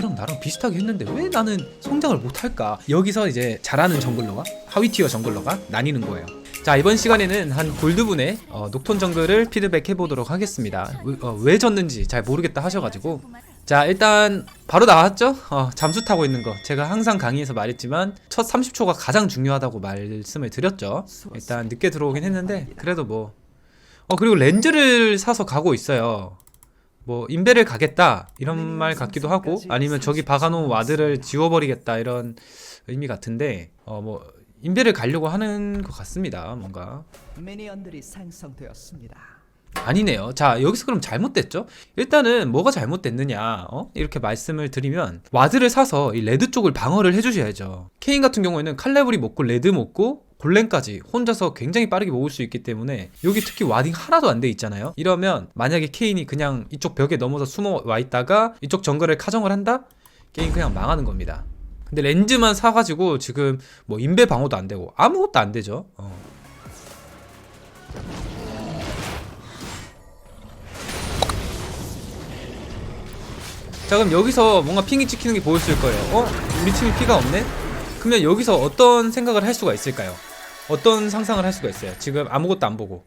걔랑 나랑 비슷하게 했는데 왜 나는 성장을 못할까? 여기서 이제 잘하는 정글러가 하위 티어 정글러가 나뉘는 거예요. 자 이번 시간에는 한 골드분의 어, 녹톤 정글을 피드백 해 보도록 하겠습니다. 왜, 어, 왜 졌는지 잘 모르겠다 하셔가지고. 자 일단 바로 나왔죠? 어, 잠수 타고 있는 거. 제가 항상 강의에서 말했지만 첫 30초가 가장 중요하다고 말씀을 드렸죠. 일단 늦게 들어오긴 했는데 그래도 뭐. 어 그리고 렌즈를 사서 가고 있어요 뭐 인베를 가겠다 이런 말 같기도 하고 아니면 저기 박아놓은 와드를 지워버리겠다 이런 의미 같은데 어뭐 인베를 가려고 하는 것 같습니다 뭔가 미니언들이 생성되었습니다. 아니네요. 자, 여기서 그럼 잘못됐죠? 일단은 뭐가 잘못됐느냐, 어? 이렇게 말씀을 드리면, 와드를 사서 이 레드 쪽을 방어를 해주셔야죠. 케인 같은 경우에는 칼레브리 먹고 레드 먹고, 골렘까지 혼자서 굉장히 빠르게 모을 수 있기 때문에 여기 특히 와딩 하나도 안 돼 있잖아요 이러면 만약에 케인이 그냥 이쪽 벽에 넘어서 숨어 와 있다가 이쪽 정글을 카정을 한다? 게임 그냥 망하는 겁니다 근데 렌즈만 사가지고 지금 뭐 인베 방어도 안 되고 아무것도 안 되죠 어. 자 그럼 여기서 뭔가 핑이 찍히는 게 보였을 거예요 어? 우리 팀이 피가 없네? 그러면 여기서 어떤 생각을 할 수가 있을까요? 어떤 상상을 할 수가 있어요? 지금 아무것도 안 보고.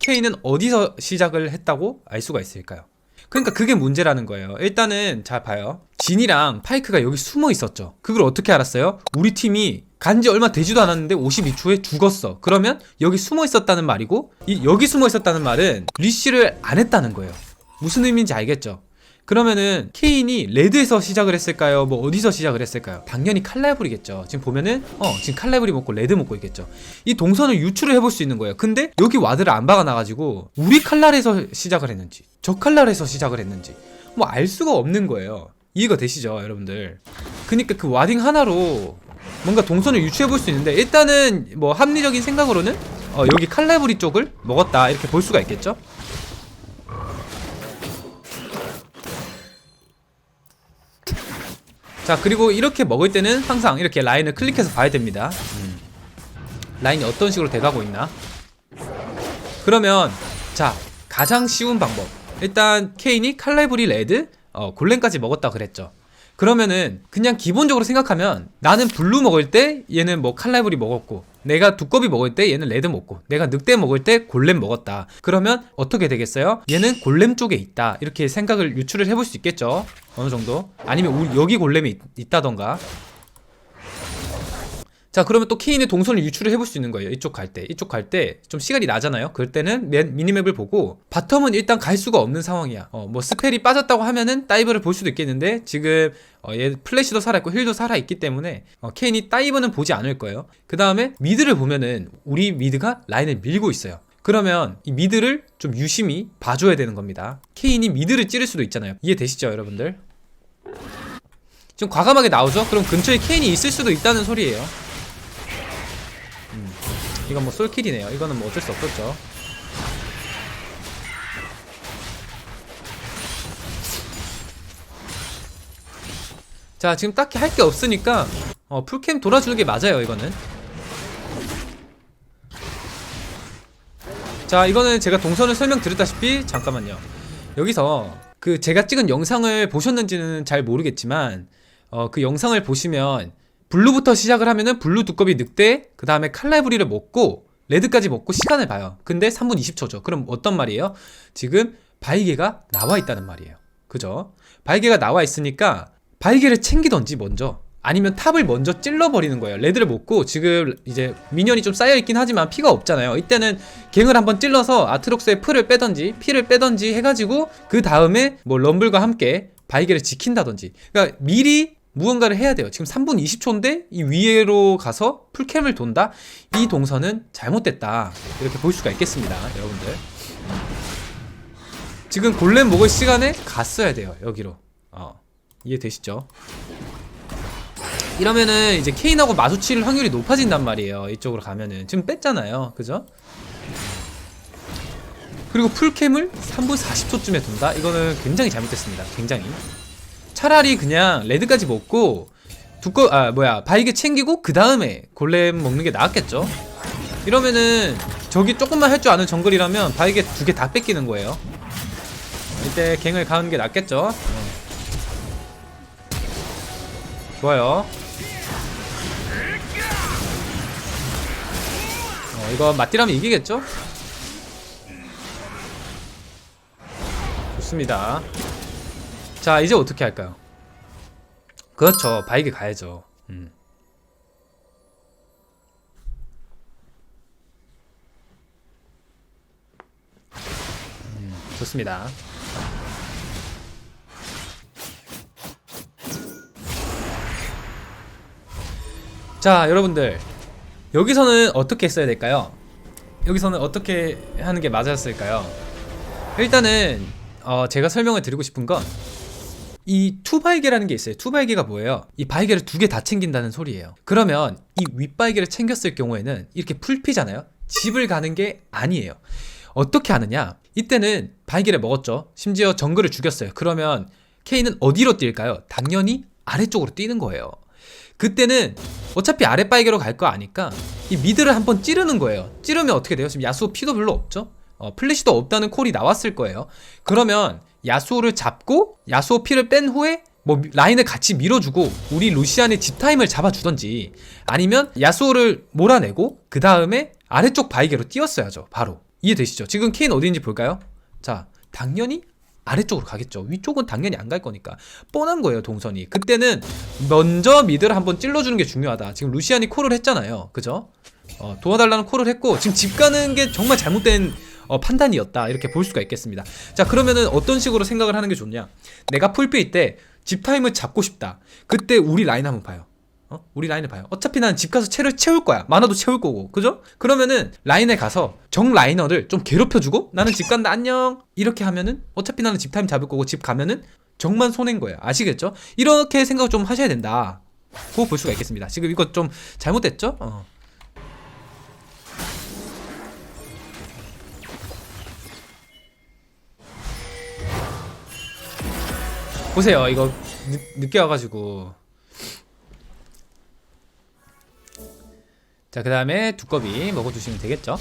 K는 어디서 시작을 했다고 알 수가 있을까요? 그러니까 그게 문제라는 거예요. 일단은 잘 봐요. 진이랑 파이크가 여기 숨어 있었죠. 그걸 어떻게 알았어요? 우리 팀이 간지 얼마 되지도 않았는데 52초에 죽었어. 그러면 여기 숨어 있었다는 말이고 이 여기 숨어 있었다는 말은 리쉬를 안 했다는 거예요. 무슨 의미인지 알겠죠? 그러면은 케인이 레드에서 시작을 했을까요? 뭐 어디서 시작을 했을까요? 당연히 칼라이블이겠죠. 지금 보면은 어 지금 칼라이블이 먹고 레드 먹고 있겠죠. 이 동선을 유출을 해볼 수 있는 거예요. 근데 여기 와드를 안 박아놔가지고 우리 칼날에서 시작을 했는지 저 칼날에서 시작을 했는지 뭐 알 수가 없는 거예요. 이해가 되시죠, 여러분들? 그니까 그 와딩 하나로 뭔가 동선을 유추해 볼 수 있는데 일단은 뭐 합리적인 생각으로는 어 여기 칼라이블이 쪽을 먹었다 이렇게 볼 수가 있겠죠. 자 그리고 이렇게 먹을 때는 항상 이렇게 라인을 클릭해서 봐야 됩니다. 음. 라인이 어떤 식으로 돼가고 있나? 그러면 자 가장 쉬운 방법. 일단 케인이 칼라이브리 레드? 어, 골렘까지 먹었다 그랬죠 그러면은 그냥 기본적으로 생각하면 나는 블루 먹을 때 얘는 뭐 칼라이브리 먹었고 내가 두꺼비 먹을 때 얘는 레드 먹고 내가 늑대 먹을 때 골렘 먹었다. 그러면 어떻게 되겠어요? 얘는 골렘 쪽에 있다. 이렇게 생각을 유출을 해볼 수 있겠죠? 어느 정도? 아니면 우리 여기 골렘이 있, 있다던가 자 그러면 또 케인의 동선을 유출을 해볼 수 있는 거예요. 이쪽 갈 때. 이쪽 갈 때 좀 시간이 나잖아요. 그럴 때는 맨 미니맵을 보고 바텀은 일단 갈 수가 없는 상황이야. 어, 뭐 스펠이 빠졌다고 하면은 다이브를 볼 수도 있겠는데 지금 어, 얘 플래시도 살아있고 힐도 살아있기 때문에 어, 케인이 다이브는 보지 않을 거예요. 그 다음에 미드를 보면은 우리 미드가 라인을 밀고 있어요. 그러면 이 미드를 좀 유심히 봐줘야 되는 겁니다. 케인이 미드를 찌를 수도 있잖아요. 이해되시죠 여러분들? 좀 과감하게 나오죠? 그럼 근처에 케인이 있을 수도 있다는 소리예요 이건 뭐 솔킬이네요. 이거는 뭐 어쩔 수 없었죠. 자, 지금 딱히 할 게 없으니까 어, 풀캠 돌아주는 게 맞아요, 이거는. 자, 이거는 제가 동선을 설명드렸다시피 잠깐만요. 여기서 그 제가 찍은 영상을 보셨는지는 잘 모르겠지만 어, 그 영상을 보시면 블루부터 시작을 하면은 블루 두꺼비 늑대 그 다음에 칼라이브리를 먹고 레드까지 먹고 시간을 봐요. 근데 3분 20초죠. 그럼 어떤 말이에요? 지금 바이게가 나와 있다는 말이에요. 그죠? 바이게가 나와 있으니까 바이게를 챙기던지 먼저 아니면 탑을 먼저 찔러버리는 거예요. 레드를 먹고 지금 이제 미니언이 좀 쌓여있긴 하지만 피가 없잖아요. 이때는 갱을 한번 찔러서 아트록스의 풀을 빼던지 피를 빼던지 해가지고 그 다음에 뭐 럼블과 함께 바이게를 지킨다던지. 그러니까 미리 무언가를 해야 돼요. 지금 3분 20초인데 이 위로 가서 풀캠을 돈다? 이 동선은 잘못됐다. 이렇게 볼 수가 있겠습니다. 여러분들. 지금 골렘 먹을 시간에 갔어야 돼요. 여기로. 어. 이해되시죠? 이러면은 이제 케인하고 마주칠 확률이 높아진단 말이에요. 이쪽으로 가면은. 지금 뺐잖아요. 그죠? 그리고 풀캠을 3분 40초쯤에 돈다? 이거는 굉장히 잘못됐습니다. 굉장히. 차라리 그냥 레드까지 먹고 두꺼 아 뭐야 바이게 챙기고 그 다음에 골렘 먹는 게 나았겠죠 이러면은 저기 조금만 할 줄 아는 정글이라면 바이게 두 개 다 뺏기는 거예요 이때 갱을 가는 게 낫겠죠 어. 좋아요. 어, 이거 맞디라면 이기겠죠? 좋습니다. 자, 이제 어떻게 할까요? 그렇죠. 바이게 가야죠. 음. 음, 좋습니다. 자, 여러분들. 여기서는 어떻게 써야 될까요? 여기서는 어떻게 하는 게 맞았을까요? 일단은 어, 제가 설명을 드리고 싶은 건 이 투바이게라는 게 있어요. 투바이게가 뭐예요? 이 바이게를 두 개 다 챙긴다는 소리예요. 그러면 이 윗바이게를 챙겼을 경우에는 이렇게 풀피잖아요. 집을 가는 게 아니에요. 어떻게 하느냐? 이때는 바이게를 먹었죠. 심지어 정글을 죽였어요. 그러면 케인은 어디로 뛸까요? 당연히 아래쪽으로 뛰는 거예요. 그때는 어차피 아랫바이게로 갈 거 아니까 이 미드를 한번 찌르는 거예요. 찌르면 어떻게 돼요? 지금 야수 피도 별로 없죠? 어, 플래시도 없다는 콜이 나왔을 거예요. 그러면 야수를 잡고 야수 피를 뺀 후에 뭐 라인을 같이 밀어주고 우리 루시안의 집 타임을 잡아주던지 아니면 야수를 몰아내고 그 다음에 아래쪽 바이게로 뛰었어야죠. 바로 이해되시죠? 지금 케인 어디인지 볼까요? 자, 당연히 아래쪽으로 가겠죠. 위쪽은 당연히 안 갈 거니까 뻔한 거예요 동선이. 그때는 먼저 미드를 한번 찔러주는 게 중요하다. 지금 루시안이 콜을 했잖아요, 그죠? 어, 도와달라는 콜을 했고 지금 집 가는 게 정말 잘못된 어, 판단이었다 이렇게 볼 수가 있겠습니다. 자 그러면은 어떤 식으로 생각을 하는 게 좋냐? 내가 풀피일 때집 타임을 잡고 싶다. 그때 우리 라인 한번 봐요. 어? 우리 라인을 봐요. 어차피 나는 집 가서 채를 채울 거야. 만화도 채울 거고. 그죠? 그러면은 라인에 가서 정 라이너를 좀 괴롭혀주고 나는 집 간다. 안녕. 이렇게 하면은 어차피 나는 집 타임 잡을 거고 집 가면은 정만 손해인 거예요. 아시겠죠? 이렇게 생각 좀 하셔야 된다. 고 볼 수가 있겠습니다. 지금 이거 좀 잘못됐죠? 어. 보세요. 이거 늦, 늦게 와가지고 자, 그 다음에 두꺼비 먹어주시면 되겠죠?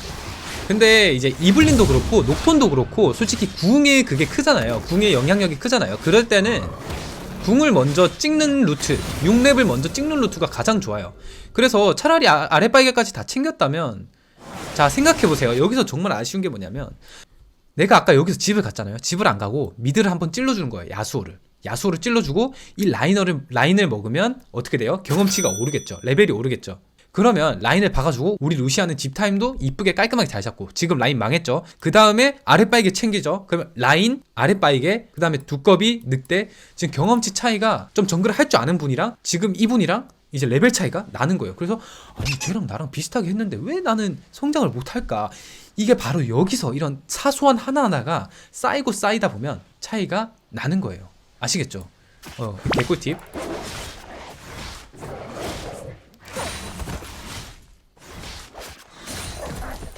근데 이제 이블린도 그렇고, 녹톤도 그렇고, 솔직히 궁의 그게 크잖아요. 궁의 영향력이 크잖아요. 그럴 때는 궁을 먼저 찍는 루트, 6렙을 먼저 찍는 루트가 가장 좋아요. 그래서 차라리 아, 아랫바이게까지 다 챙겼다면, 자, 생각해보세요. 여기서 정말 아쉬운 게 뭐냐면, 내가 아까 여기서 집을 갔잖아요. 집을 안 가고 미드를 한번 찔러주는 거예요. 야수호를. 야수호를 찔러주고 이 라이너를 라인을 먹으면 어떻게 돼요? 경험치가 오르겠죠. 레벨이 오르겠죠. 그러면 라인을 박아주고 우리 루시아는 집 타임도 이쁘게 깔끔하게 잘 잡고 지금 라인 망했죠. 그 다음에 아랫바이게 챙기죠. 그러면 라인 아랫바이게 그 다음에 두꺼비 늑대 지금 경험치 차이가 좀 정글을 할 줄 아는 분이랑 지금 이분이랑 이제 레벨 차이가 나는 거예요. 그래서 아니 쟤랑 나랑 비슷하게 했는데 왜 나는 성장을 못할까? 이게 바로 여기서 이런 사소한 하나하나가 쌓이고 쌓이다 보면 차이가 나는 거예요. 아시겠죠? 어, 개꿀팁.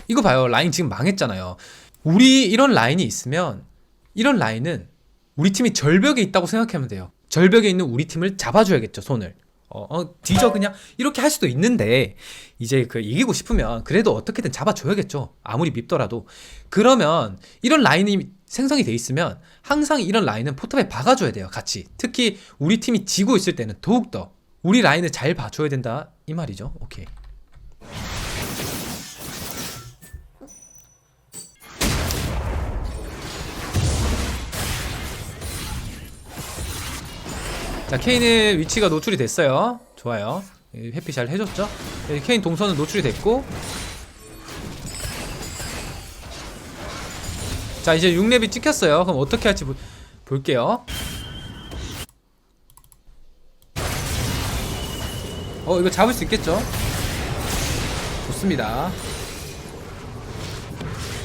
이거 봐요. 라인 지금 망했잖아요. 우리 이런 라인이 있으면 이런 라인은 우리 팀이 절벽에 있다고 생각하면 돼요. 절벽에 있는 우리 팀을 잡아줘야겠죠, 손을. 어, 어, 뒤져 그냥 이렇게 할 수도 있는데 이제 그 이기고 싶으면 그래도 어떻게든 잡아줘야겠죠. 아무리 밉더라도. 그러면 이런 라인이 생성이 돼 있으면 항상 이런 라인은 포탑에 박아줘야 돼요, 같이. 특히 우리 팀이 지고 있을 때는 더욱더 우리 라인을 잘 봐줘야 된다 이 말이죠. 오케이. 자 케인의 위치가 노출이 됐어요 좋아요 이 회피 잘 해줬죠 이 케인 동선은 노출이 됐고 자 이제 6렙이 찍혔어요 그럼 어떻게 할지 보, 볼게요 어 이거 잡을 수 있겠죠 좋습니다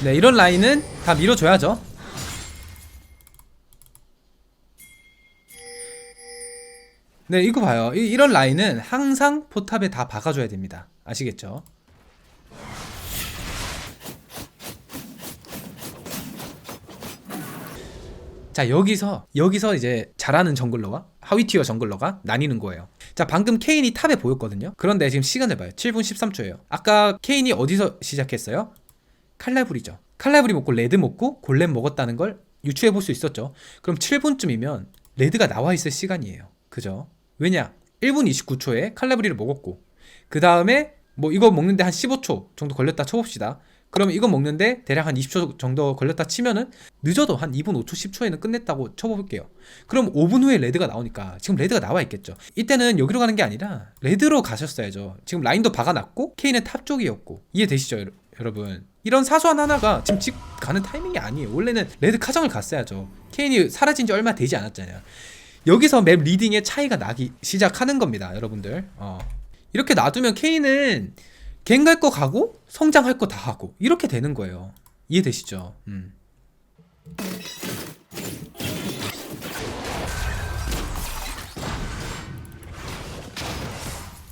네 이런 라인은 다 밀어줘야죠 네, 이거 봐요. 이, 이런 라인은 항상 포탑에 다 박아줘야 됩니다. 아시겠죠? 자, 여기서, 여기서 이제 잘하는 정글러와 하위 티어 정글러가 나뉘는 거예요. 자, 방금 케인이 탑에 보였거든요? 그런데 지금 시간을 봐요. 7분 13초예요. 아까 케인이 어디서 시작했어요? 칼라브리죠. 칼라브리 먹고 레드 먹고 골렘 먹었다는 걸 유추해 볼 수 있었죠. 그럼 7분쯤이면 레드가 나와 있을 시간이에요. 그죠? 왜냐? 1분 29초에 칼라브리를 먹었고 그 다음에 뭐 이거 먹는데 한 15초 정도 걸렸다 쳐봅시다. 그러면 이거 먹는데 대략 한 20초 정도 걸렸다 치면은 늦어도 한 2분 5초 10초에는 끝냈다고 쳐볼게요. 그럼 5분 후에 레드가 나오니까 지금 레드가 나와 있겠죠. 이때는 여기로 가는 게 아니라 레드로 가셨어야죠. 지금 라인도 박아놨고 케인은 탑 쪽이었고 이해되시죠, 여러- 여러분? 이런 사소한 하나가 지금 집 가는 타이밍이 아니에요. 원래는 레드 카정을 갔어야죠. 케인이 사라진 지 얼마 되지 않았잖아요. 여기서 맵 리딩의 차이가 나기 시작하는 겁니다, 여러분들. 어. 이렇게 놔두면 케인은 갱갈 거 가고 성장할 거 다 하고 이렇게 되는 거예요. 이해되시죠? 음.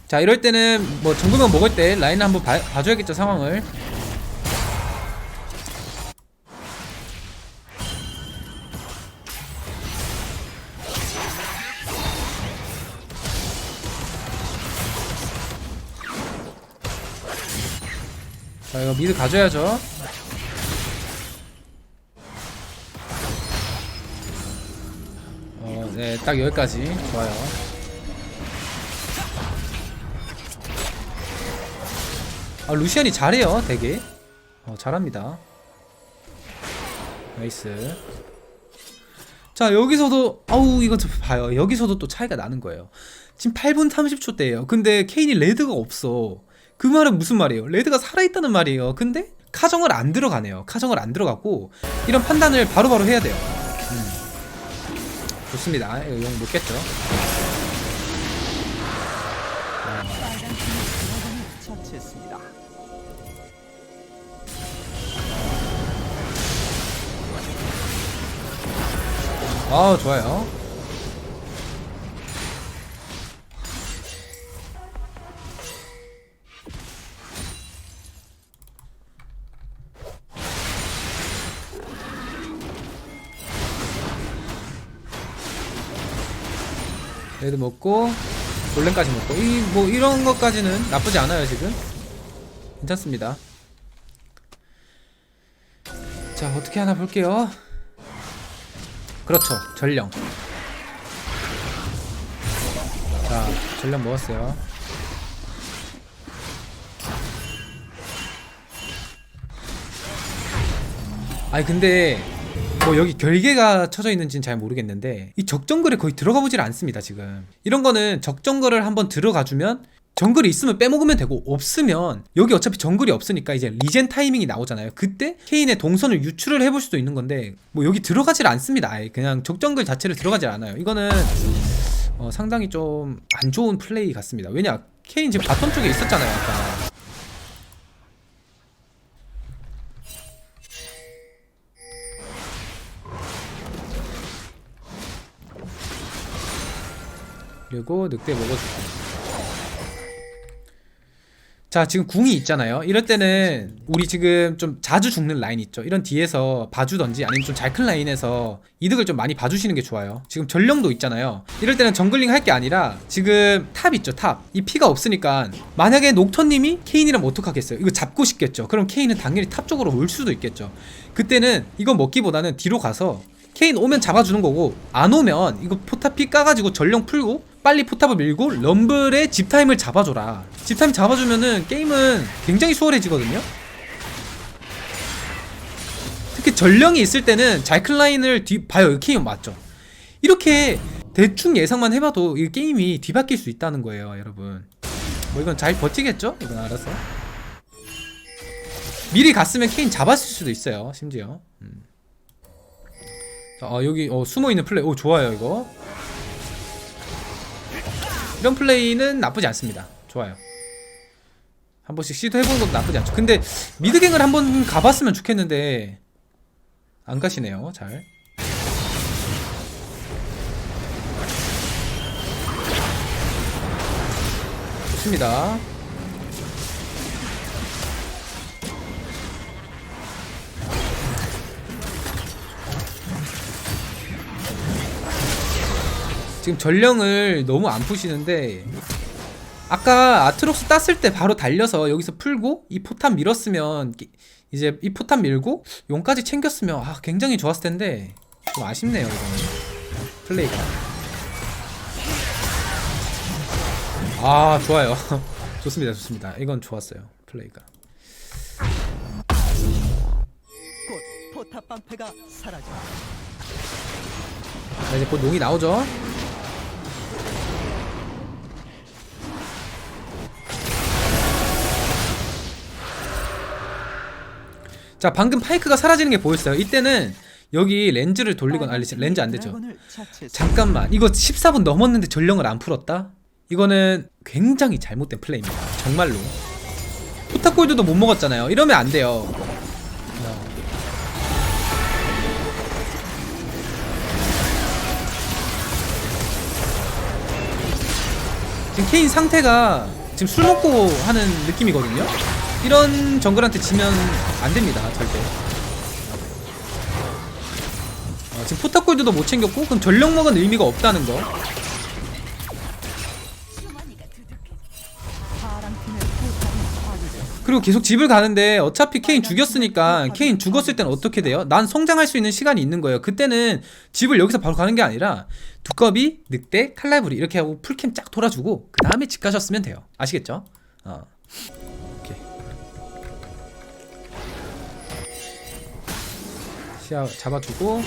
자 이럴 때는 뭐 정글만 먹을 때 라인을 한번 봐, 봐줘야겠죠 상황을 자 이거 미드 가져야죠. 어 네 딱 여기까지. 좋아요. 아 루시안이 잘해요 되게. 어 잘합니다. 나이스. 자 여기서도 아우 이거 좀 봐요. 여기서도 또 차이가 나는 거예요. 지금 8분 30초 대예요. 근데 케인이 레드가 없어 그 말은 무슨 말이에요? 레드가 살아있다는 말이에요. 근데 카정을 안 들어가네요. 카정을 안 들어가고 이런 판단을 바로바로 해야 돼요. 음. 좋습니다. 이거 용 못겠죠. 아 좋아요 얘도 먹고 골렘까지 먹고. 이 뭐 이런 것까지는 나쁘지 않아요 지금. 괜찮습니다. 자 어떻게 하나 볼게요. 그렇죠. 전령. 자 전령 먹었어요. 아니 근데 뭐 여기 결계가 쳐져 있는지는 잘 모르겠는데 이 적정글에 거의 들어가 보질 않습니다 지금. 이런 거는 적정글을 한번 들어가 주면 정글이 있으면 빼먹으면 되고 없으면 여기 어차피 정글이 없으니까 이제 리젠 타이밍이 나오잖아요. 그때 케인의 동선을 유출을 해볼 수도 있는 건데 뭐 여기 들어가질 않습니다 아예. 그냥 적정글 자체를 들어가질 않아요. 이거는 어, 상당히 좀 안 좋은 플레이 같습니다. 왜냐 케인 지금 바텀 쪽에 있었잖아요 아까 그리고 늑대 먹어주고 자 지금 궁이 있잖아요. 이럴 때는 우리 지금 좀 자주 죽는 라인 있죠. 이런 뒤에서 봐주던지 아니면 좀 잘 큰 라인에서 이득을 좀 많이 봐주시는 게 좋아요. 지금 전령도 있잖아요. 이럴 때는 정글링 할 게 아니라 지금 탑 있죠 탑 이 피가 없으니까 만약에 녹턴님이 케인이라면 어떡하겠어요? 이거 잡고 싶겠죠. 그럼 케인은 당연히 탑 쪽으로 올 수도 있겠죠. 그때는 이거 먹기보다는 뒤로 가서 케인 오면 잡아주는 거고 안 오면 이거 포탑 피 까가지고 전령 풀고 빨리 포탑을 밀고 럼블의 집타임을 잡아줘라. 집타임 잡아주면은 게임은 굉장히 수월해지거든요. 특히 전령이 있을 때는 잘클라인을 뒤 봐요. 케인 맞죠. 이렇게 대충 예상만 해봐도 이 게임이 뒤바뀔 수 있다는 거예요 여러분. 뭐 이건 잘 버티겠죠? 이건 알아서. 미리 갔으면 케인 잡았을 수도 있어요 심지어. 음. 자, 아 여기 어, 숨어있는 플레이. 오 좋아요 이거 이런 플레이는 나쁘지 않습니다. 좋아요. 한 번씩 시도해보는 것도 나쁘지 않죠. 근데 미드갱을 한 번 가봤으면 좋겠는데 안 가시네요 잘. 좋습니다 지금 전령을 너무 안 푸시는데 아까 아트록스 땄을 때 바로 달려서 여기서 풀고 이 포탑 밀었으면 기- 이제 이 포탑 밀고 용까지 챙겼으면 아 굉장히 좋았을 텐데 좀 아쉽네요 이거는. 플레이가. 아 좋아요. 좋습니다 좋습니다. 이건 좋았어요 플레이가. 곧 포탑 방패가 사라져. 자 이제 곧 용이 나오죠 자 방금 파이크가 사라지는 게 보였어요 이때는 여기 렌즈를 돌리건 아니 렌즈 안 되죠. 잠깐만 이거 14분 넘었는데 전령을 안 풀었다? 이거는 굉장히 잘못된 플레이입니다 정말로 포탑골드도 못 먹었잖아요 이러면 안 돼요 어. 지금 케인 상태가 지금 술 먹고 하는 느낌이거든요 이런 정글한테 지면 안 됩니다 절대 어, 지금 포탑골드도 못 챙겼고 그럼 전력 먹은 의미가 없다는 거. 그리고 계속 집을 가는데 어차피 케인 죽였으니까 케인 죽었을 때는 어떻게 돼요? 난 성장할 수 있는 시간이 있는 거예요 그때는 집을 여기서 바로 가는 게 아니라 두꺼비, 늑대, 칼날부리 이렇게 하고 풀캠 쫙 돌아주고 그 다음에 집 가셨으면 돼요 아시겠죠? 어. 시야 잡아주고.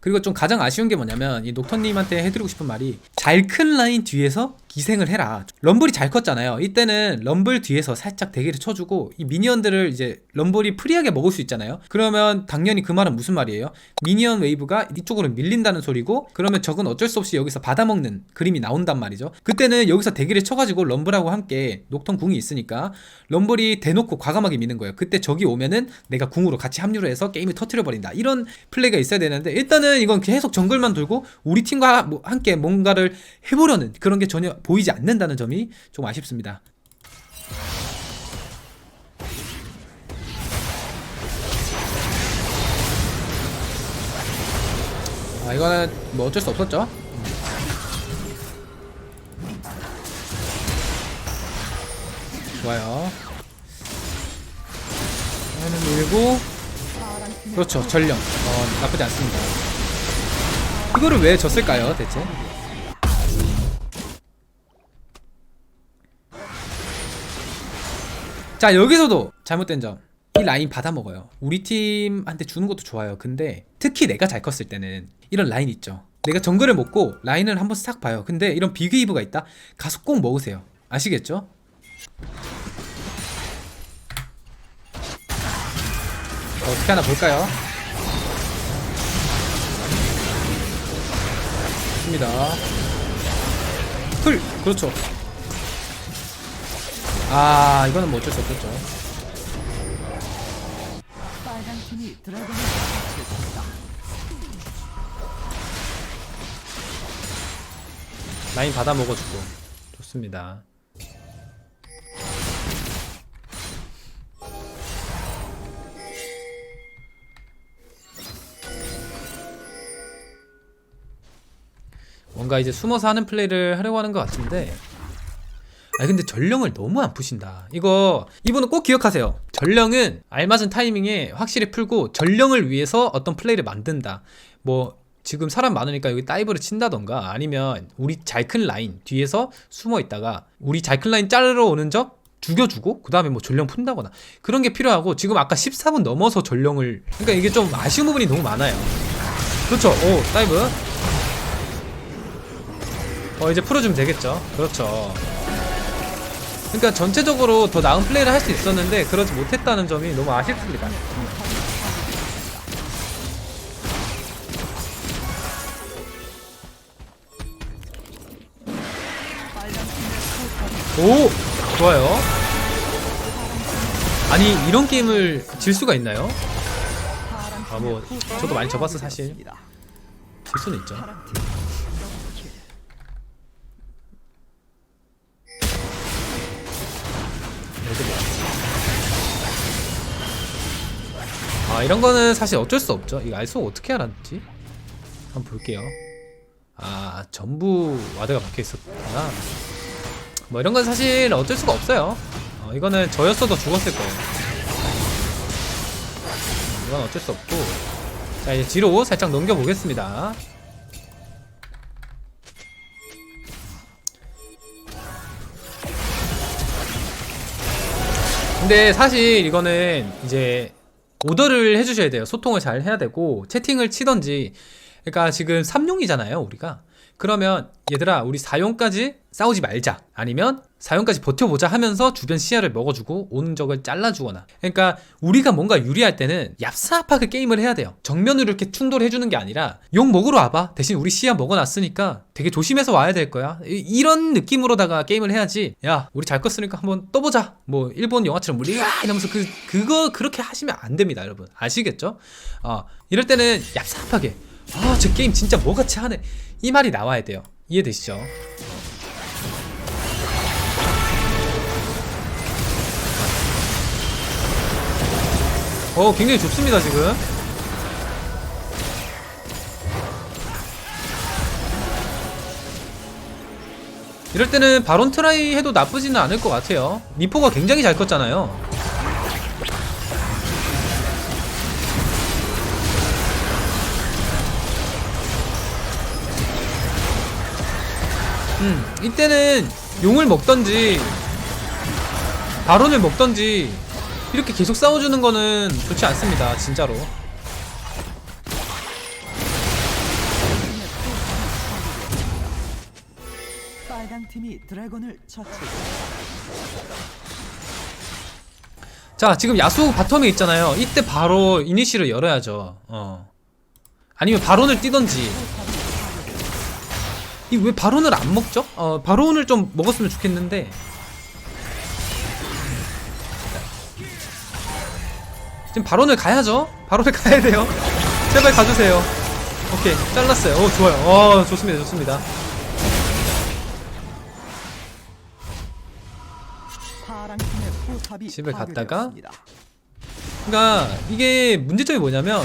그리고 좀 가장 아쉬운 게 뭐냐면 이 녹턴님한테 해드리고 싶은 말이 잘 큰 라인 뒤에서 기생을 해라. 럼블이 잘 컸잖아요. 이때는 럼블 뒤에서 살짝 대기를 쳐주고 이 미니언들을 이제 럼블이 프리하게 먹을 수 있잖아요. 그러면 당연히 그 말은 무슨 말이에요? 미니언 웨이브가 이쪽으로 밀린다는 소리고 그러면 적은 어쩔 수 없이 여기서 받아먹는 그림이 나온단 말이죠. 그때는 여기서 대기를 쳐가지고 럼블하고 함께 녹턴 궁이 있으니까 럼블이 대놓고 과감하게 미는 거예요. 그때 적이 오면은 내가 궁으로 같이 합류를 해서 게임을 터트려 버린다. 이런 플레이가 있어야 되는데 일단은 이건 계속 정글만 돌고 우리 팀과 뭐 함께 뭔가를 해보려는 그런 게 전혀 보이지 않는다는 점이 좀 아쉽습니다. 아 이거는 뭐 어쩔 수 없었죠. 좋아요. 하는 밀고 그렇죠 전령 어 나쁘지 않습니다. 이거를 왜 졌을까요 대체? 자 여기서도 잘못된 점. 이 라인 받아 먹어요. 우리 팀한테 주는 것도 좋아요. 근데 특히 내가 잘 컸을 때는 이런 라인 있죠. 내가 정글을 먹고 라인을 한번 싹 봐요. 근데 이런 비그이브가 있다? 가서 꼭 먹으세요. 아시겠죠? 어떻게 하나 볼까요? 좋습니다. 풀! 그렇죠. 아, 이거는 뭐 어쩔 수 없겠죠. 빨간 팀이 드래곤을 처치했습니다. 라인 받아 먹어주고. 좋습니다. 뭔가 이제 숨어서 하는 플레이를 하려고 하는 것 같은데 아 근데 전령을 너무 안 푸신다. 이거 이분은 꼭 기억하세요. 전령은 알맞은 타이밍에 확실히 풀고 전령을 위해서 어떤 플레이를 만든다. 뭐 지금 사람 많으니까 여기 다이브를 친다던가 아니면 우리 잘 큰 라인 뒤에서 숨어 있다가 우리 잘 큰 라인 자르러 오는 적 죽여주고 그 다음에 뭐 전령 푼다거나 그런 게 필요하고 지금 아까 14분 넘어서 전령을 그러니까 이게 좀 아쉬운 부분이 너무 많아요. 그렇죠? 오 다이브. 어 이제 풀어주면 되겠죠? 그렇죠 그러니까 전체적으로 더 나은 플레이를 할 수 있었는데 그러지 못했다는 점이 너무 아쉽습니다 오 좋아요 아니 이런 게임을 질 수가 있나요? 아, 뭐, 저도 많이 접었어, 사실. 질 수는 있죠 아 이런 거는 사실 어쩔 수 없죠. 이거 알수 어떻게 알았지? 한번 볼게요. 아 전부 와드가 박혀 있었구나. 뭐 이런 건 사실 어쩔 수가 없어요. 어, 이거는 저였어도 죽었을 거예요. 이건 어쩔 수 없고. 자 이제 뒤로 살짝 넘겨 보겠습니다. 근데 사실 이거는 이제 오더를 해주셔야 돼요. 소통을 잘 해야 되고 채팅을 치던지. 그러니까 지금 3용이잖아요, 우리가. 그러면 얘들아, 우리 4용까지 싸우지 말자. 아니면 4용까지 버텨보자 하면서 주변 시야를 먹어주고 오는 적을 잘라주거나. 그러니까 우리가 뭔가 유리할 때는 얍삽하게 게임을 해야 돼요. 정면으로 이렇게 충돌해주는 게 아니라 용 먹으러 와봐. 대신 우리 시야 먹어놨으니까 되게 조심해서 와야 될 거야. 이- 이런 느낌으로다가 게임을 해야지. 야, 우리 잘 컸으니까 한번 떠보자. 뭐 일본 영화처럼 우리 야 이러면서 그 그거 그렇게 하시면 안 됩니다, 여러분. 아시겠죠? 어, 이럴 때는 얍삽하게. 아, 저 게임 진짜 뭐같이 하네. 이 말이 나와야 돼요. 이해되시죠? 어, 굉장히 좋습니다, 지금. 이럴 때는 바론 트라이 해도 나쁘지는 않을 것 같아요. 미포가 굉장히 잘 컸잖아요. 음, 이때는 용을 먹던지 바론을 먹던지 이렇게 계속 싸워주는 거는 좋지 않습니다, 진짜로. 빨강 팀이 드래곤을 처치했습니다. 자, 지금 야수 바텀에 있잖아요. 이때 바로 이니시를 열어야죠. 어. 아니면 바론을 뛰던지. 이 왜 바론을 안 먹죠? 어, 바론을 좀 먹었으면 좋겠는데. 지금 바론을 가야죠. 바론을 가야 돼요. 제발 가주세요. 오케이, 잘랐어요. 어, 좋아요. 어, 좋습니다, 좋습니다. 집에 갔다가. 그러니까 이게 문제점이 뭐냐면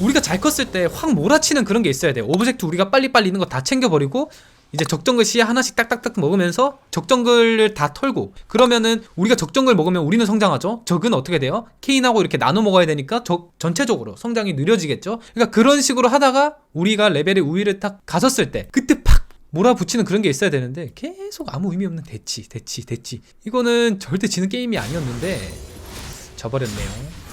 우리가 잘 컸을 때 확 몰아치는 그런 게 있어야 돼요. 오브젝트 우리가 빨리빨리 있는 거 다 챙겨버리고 이제 적정글 시야 하나씩 딱딱딱 먹으면서 적정글을 다 털고 그러면은 우리가 적정글 먹으면 우리는 성장하죠. 적은 어떻게 돼요? 케인하고 이렇게 나눠 먹어야 되니까 적 전체적으로 성장이 느려지겠죠. 그러니까 그런 식으로 하다가 우리가 레벨의 우위를 딱 가졌을 때 그때 팍 몰아붙이는 그런 게 있어야 되는데 계속 아무 의미 없는 대치 대치 대치 이거는 절대 지는 게임이 아니었는데 져버렸네요.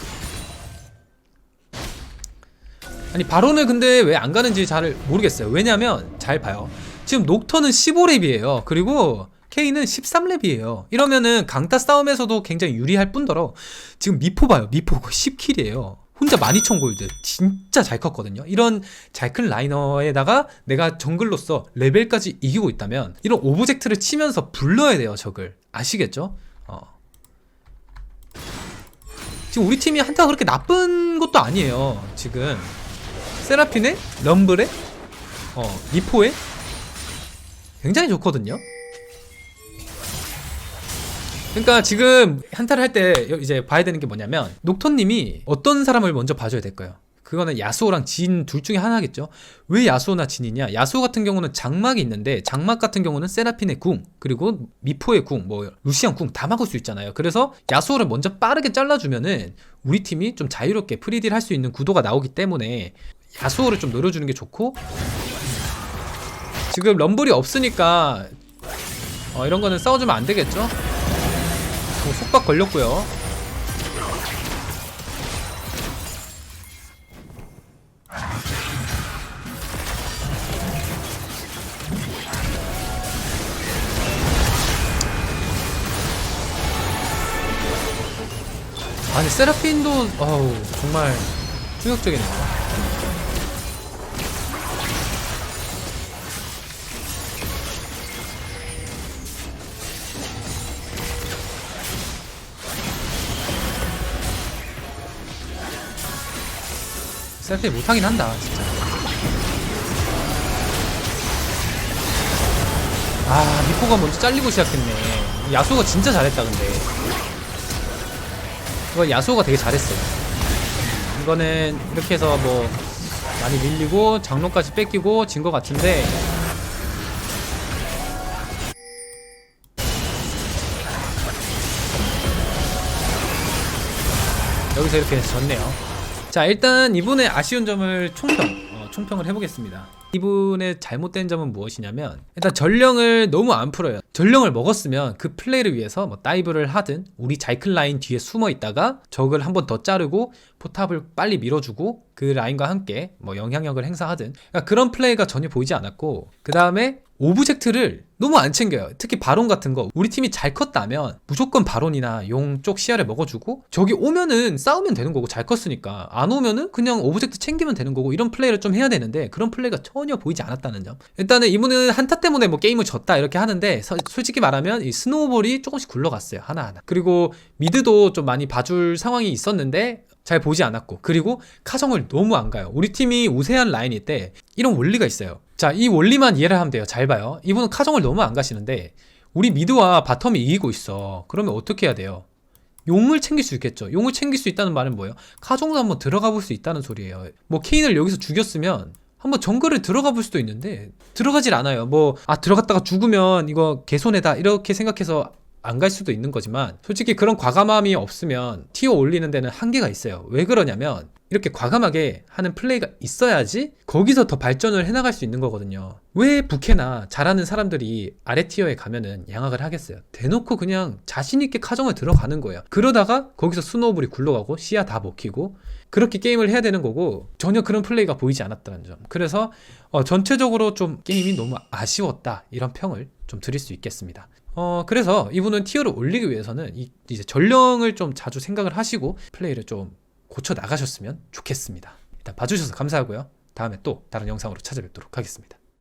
아니 바론을 근데 왜 안 가는지 잘 모르겠어요. 왜냐면 잘 봐요. 지금 녹턴은 15렙이에요. 그리고 K는 13렙이에요. 이러면은 강타 싸움에서도 굉장히 유리할 뿐더러 지금 미포 봐요. 미포 거 10킬이에요. 혼자 12,000 골드 진짜 잘 컸거든요. 이런 잘 큰 라이너에다가 내가 정글로서 레벨까지 이기고 있다면 이런 오브젝트를 치면서 불러야 돼요. 적을 아시겠죠? 어. 지금 우리 팀이 한타가 그렇게 나쁜 것도 아니에요. 지금 세라핀의 럼블의 어 미포의 굉장히 좋거든요. 그러니까 지금 한타를 할 때 이제 봐야 되는 게 뭐냐면 녹턴님이 어떤 사람을 먼저 봐줘야 될까요? 그거는 야수호랑 진 둘 중에 하나겠죠. 왜 야수호나 진이냐? 야수호 같은 경우는 장막이 있는데 장막 같은 경우는 세라핀의 궁 그리고 미포의 궁, 뭐 루시안 궁 다 막을 수 있잖아요. 그래서 야수호를 먼저 빠르게 잘라주면은 우리 팀이 좀 자유롭게 프리딜 할 수 있는 구도가 나오기 때문에 야수호를 좀 노려주는 게 좋고 지금 럼블이 없으니까 어, 이런 거는 싸워주면 안 되겠죠? 어, 속박 걸렸고요. 아니 세라핀도 어우 정말 충격적이네요. 세라핀 못하긴 한다 진짜. 아 미포가 먼저 잘리고 시작했네. 야수가 진짜 잘했다 근데. 이거 야수가 되게 잘했어요. 이거는 이렇게 해서 뭐 많이 밀리고 장로까지 뺏기고 진 것 같은데 여기서 이렇게 졌네요. 자 일단 이분의 아쉬운 점을 총평 어, 총평을 해보겠습니다. 이분의 잘못된 점은 무엇이냐면 일단 전령을 너무 안 풀어요. 전령을 먹었으면 그 플레이를 위해서 뭐 다이브를 하든 우리 자이클 라인 뒤에 숨어 있다가 적을 한 번 더 자르고 포탑을 빨리 밀어주고 그 라인과 함께 뭐 영향력을 행사하든 그러니까 그런 플레이가 전혀 보이지 않았고 그 다음에 오브젝트를 너무 안 챙겨요. 특히 바론 같은 거 우리 팀이 잘 컸다면 무조건 바론이나 용 쪽 시야를 먹어주고 저기 오면은 싸우면 되는 거고 잘 컸으니까 안 오면은 그냥 오브젝트 챙기면 되는 거고 이런 플레이를 좀 해야 되는데 그런 플레이가 전혀 보이지 않았다는 점. 일단은 이분은 한타 때문에 뭐 게임을 졌다 이렇게 하는데 서- 솔직히 말하면 이 스노우볼이 조금씩 굴러갔어요 하나하나. 그리고 미드도 좀 많이 봐줄 상황이 있었는데 잘 보지 않았고 그리고 카정을 너무 안 가요. 우리 팀이 우세한 라인일 때 이런 원리가 있어요. 자, 이 원리만 이해를 하면 돼요. 잘 봐요. 이분은 카정을 너무 안 가시는데 우리 미드와 바텀이 이기고 있어. 그러면 어떻게 해야 돼요? 용을 챙길 수 있겠죠. 용을 챙길 수 있다는 말은 뭐예요? 카정도 한번 들어가 볼 수 있다는 소리예요. 뭐 케인을 여기서 죽였으면 한번 정글을 들어가 볼 수도 있는데 들어가질 않아요. 뭐 아 들어갔다가 죽으면 이거 개손해다 이렇게 생각해서 안 갈 수도 있는 거지만 솔직히 그런 과감함이 없으면 티어 올리는 데는 한계가 있어요. 왜 그러냐면 이렇게 과감하게 하는 플레이가 있어야지 거기서 더 발전을 해나갈 수 있는 거거든요. 왜 부캐나 잘하는 사람들이 아래 티어에 가면은 양악을 하겠어요? 대놓고 그냥 자신있게 카정을 들어가는 거예요. 그러다가 거기서 스노우볼이 굴러가고 시야 다 먹히고 그렇게 게임을 해야 되는 거고 전혀 그런 플레이가 보이지 않았다는 점. 그래서 어, 전체적으로 좀 게임이 너무 아쉬웠다 이런 평을 좀 드릴 수 있겠습니다. 어 그래서 이분은 티어를 올리기 위해서는 이, 이제 전령을 좀 자주 생각을 하시고 플레이를 좀 고쳐 나가셨으면 좋겠습니다. 일단 봐주셔서 감사하고요. 다음에 또 다른 영상으로 찾아뵙도록 하겠습니다.